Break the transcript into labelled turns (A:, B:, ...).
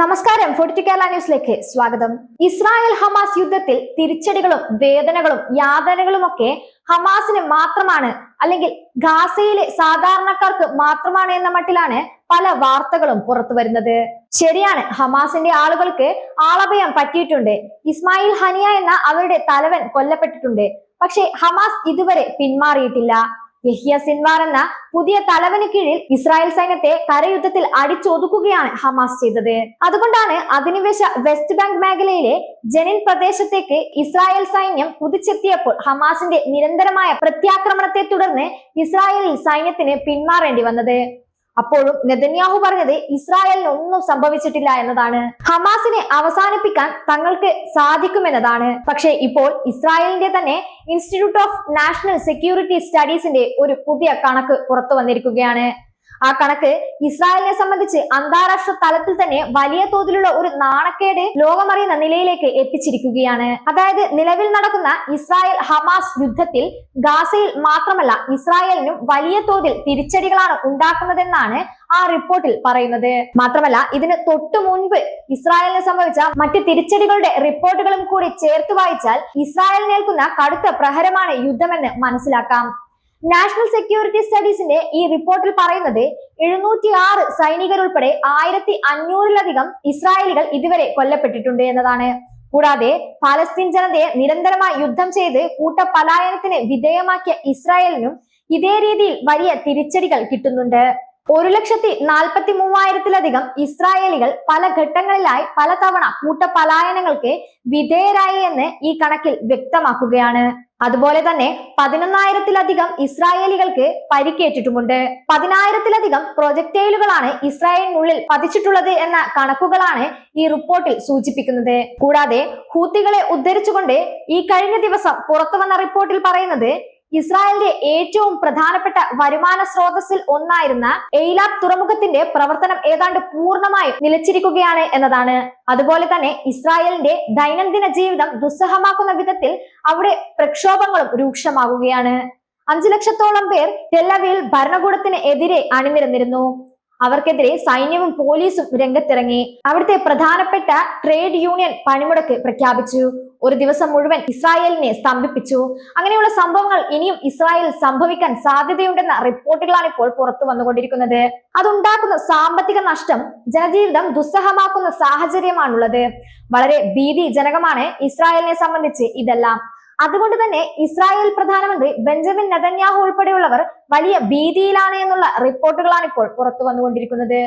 A: നമസ്കാരം. ഫോർട്ടി കേരള ന്യൂസിലേക്ക് സ്വാഗതം. ഇസ്രായേൽ ഹമാസ് യുദ്ധത്തിൽ തിരിച്ചടികളും വേദനകളും യാതനകളും ഒക്കെ ഹമാസിന് മാത്രമാണ് അല്ലെങ്കിൽ ഗാസയിലെ സാധാരണക്കാർക്ക് മാത്രമാണ് എന്ന മട്ടിലാണ് പല വാർത്തകളും പുറത്തു വരുന്നത്. ശരിയാണ് ഹമാസിന്റെ ആളുകൾക്ക് ആളഭയം പറ്റിയിട്ടുണ്ട്. ഇസ്മായിൽ ഹനിയ എന്ന അവരുടെ തലവൻ കൊല്ലപ്പെട്ടിട്ടുണ്ട്. പക്ഷേ ഹമാസ് ഇതുവരെ പിന്മാറിയിട്ടില്ല. യഹിയ സിൻവാർ എന്ന പുതിയ തലവന് കീഴിൽ ഇസ്രായേൽ സൈന്യത്തെ കരയുദ്ധത്തിൽ അടിച്ചൊതുക്കുകയാണ് ഹമാസ് ചെയ്തത്. അതുകൊണ്ടാണ് അധിനിവേശ വെസ്റ്റ് ബാങ്ക് മേഖലയിലെ ജനിൻ പ്രദേശത്തേക്ക് ഇസ്രായേൽ സൈന്യം കുതിച്ചെത്തിയപ്പോൾ ഹമാസിന്റെ നിരന്തരമായ പ്രത്യാക്രമണത്തെ തുടർന്ന് ഇസ്രായേലിൽ സൈന്യത്തിന് പിന്മാറേണ്ടി വന്നത്. അപ്പോഴും നെതന്യാഹു പറഞ്ഞത് ഇസ്രായേലിന് ഒന്നും സംഭവിച്ചിട്ടില്ല എന്നതാണ്. ഹമാസിനെ അവസാനിപ്പിക്കാൻ തങ്ങൾക്ക് സാധിക്കുമെന്നതാണ്. പക്ഷേ ഇപ്പോൾ ഇസ്രായേലിന്റെ തന്നെ ഇൻസ്റ്റിറ്റ്യൂട്ട് ഓഫ് നാഷണൽ സെക്യൂരിറ്റി സ്റ്റഡീസിന്റെ ഒരു പുതിയ കണക്ക് പുറത്തു വന്നിരിക്കുകയാണ്. ആ കണക്ക് ഇസ്രായേലിനെ സംബന്ധിച്ച് അന്താരാഷ്ട്ര തലത്തിൽ തന്നെ വലിയ തോതിലുള്ള ഒരു നാണക്കേട് ലോകമറിയുന്ന നിലയിലേക്ക് എത്തിച്ചിരിക്കുകയാണ്. അതായത് നിലവിൽ നടക്കുന്ന ഇസ്രായേൽ ഹമാസ് യുദ്ധത്തിൽ ഗാസയിൽ മാത്രമല്ല ഇസ്രായേലിനും വലിയ തോതിൽ തിരിച്ചടികളാണ് ഉണ്ടാക്കുന്നതെന്നാണ് ആ റിപ്പോർട്ടിൽ പറയുന്നത്. മാത്രമല്ല ഇതിന് തൊട്ടു മുൻപ് ഇസ്രായേലിനെ സംബന്ധിച്ച മറ്റ് തിരിച്ചടികളുടെ റിപ്പോർട്ടുകളും കൂടി ചേർത്ത് വായിച്ചാൽ ഇസ്രായേലിനേൽക്കുന്ന കടുത്ത പ്രഹരമാണ് യുദ്ധമെന്ന് മനസ്സിലാക്കാം. നാഷണൽ സെക്യൂരിറ്റി സ്റ്റഡീസിന്റെ ഈ റിപ്പോർട്ടിൽ പറയുന്നത് എഴുന്നൂറ്റി ആറ് സൈനികരുൾപ്പെടെ ആയിരത്തി അഞ്ഞൂറിലധികം ഇസ്രായേലികൾ ഇതുവരെ കൊല്ലപ്പെട്ടിട്ടുണ്ട് എന്നതാണ്. കൂടാതെ പാലസ്തീൻ ജനതയെ നിരന്തരമായി യുദ്ധം ചെയ്ത് കൂട്ടപലായനത്തിന് വിധേയമാക്കിയ ഇസ്രായേലിനും ഇതേ രീതിയിൽ വലിയ തിരിച്ചടികൾ കിട്ടുന്നുണ്ട്. ഒരു ലക്ഷത്തി നാൽപ്പത്തി മൂവായിരത്തിലധികം ഇസ്രായേലികൾ പല ഘട്ടങ്ങളിലായി പലതവണ കൂട്ടപലായനങ്ങൾക്ക് വിധേയരായി എന്ന് ഈ കണക്കിൽ വ്യക്തമാക്കുകയാണ്. അതുപോലെ തന്നെ പതിനൊന്നായിരത്തിലധികം ഇസ്രായേലികൾക്ക് പരിക്കേറ്റിട്ടുമുണ്ട്. പതിനായിരത്തിലധികം പ്രൊജക്ടൈലുകളാണ് ഇസ്രായേലിനുള്ളിൽ പതിച്ചിട്ടുള്ളത് എന്ന കണക്കുകളാണ് ഈ റിപ്പോർട്ടിൽ സൂചിപ്പിക്കുന്നത്. കൂടാതെ ഹൂത്തികളെ ഉദ്ധരിച്ചുകൊണ്ട് ഈ കഴിഞ്ഞ ദിവസം പുറത്തു വന്ന റിപ്പോർട്ടിൽ പറയുന്നത് ഇസ്രായേലിന്റെ ഏറ്റവും പ്രധാനപ്പെട്ട വരുമാന സ്രോതസ്സിൽ ഒന്നായിരുന്ന എയ്ലാബ് തുറമുഖത്തിന്റെ പ്രവർത്തനം ഏതാണ്ട് പൂർണമായും നിലച്ചിരിക്കുകയാണ് എന്നതാണ്. അതുപോലെ തന്നെ ഇസ്രായേലിന്റെ ദൈനംദിന ജീവിതം ദുസ്സഹമാക്കുന്ന വിധത്തിൽ അവിടെ പ്രക്ഷോഭങ്ങളും രൂക്ഷമാകുകയാണ് അഞ്ചു ലക്ഷത്തോളം പേർ തെല്ലവിയിൽ ഭരണകൂടത്തിന് എതിരെ അണിനിരന്നിരുന്നു. അവർക്കെതിരെ സൈന്യവും പോലീസും രംഗത്തിറങ്ങി. അവിടുത്തെ പ്രധാനപ്പെട്ട ട്രേഡ് യൂണിയൻ പണിമുടക്ക് പ്രഖ്യാപിച്ചു. ഒരു ദിവസം മുഴുവൻ ഇസ്രായേലിനെ സ്തംഭിപ്പിച്ചു. അങ്ങനെയുള്ള സംഭവങ്ങൾ ഇനിയും ഇസ്രായേൽ സംഭവിക്കാൻ സാധ്യതയുണ്ടെന്ന റിപ്പോർട്ടുകളാണ് ഇപ്പോൾ പുറത്തു വന്നുകൊണ്ടിരിക്കുന്നത്. അതുണ്ടാക്കുന്ന സാമ്പത്തിക നഷ്ടം ജനജീവിതം ദുസ്സഹമാക്കുന്ന സാഹചര്യമാണുള്ളത്. വളരെ ഭീതിജനകമാണ് ഇസ്രായേലിനെ സംബന്ധിച്ച് ഇതെല്ലാം. അതുകൊണ്ട് തന്നെ ഇസ്രായേൽ പ്രധാനമന്ത്രി ബെഞ്ചമിൻ നെതന്യാഹു ഉൾപ്പെടെയുള്ളവർ വലിയ ഭീതിയിലാണ് എന്നുള്ള റിപ്പോർട്ടുകളാണ് ഇപ്പോൾ പുറത്തു വന്നുകൊണ്ടിരിക്കുന്നത്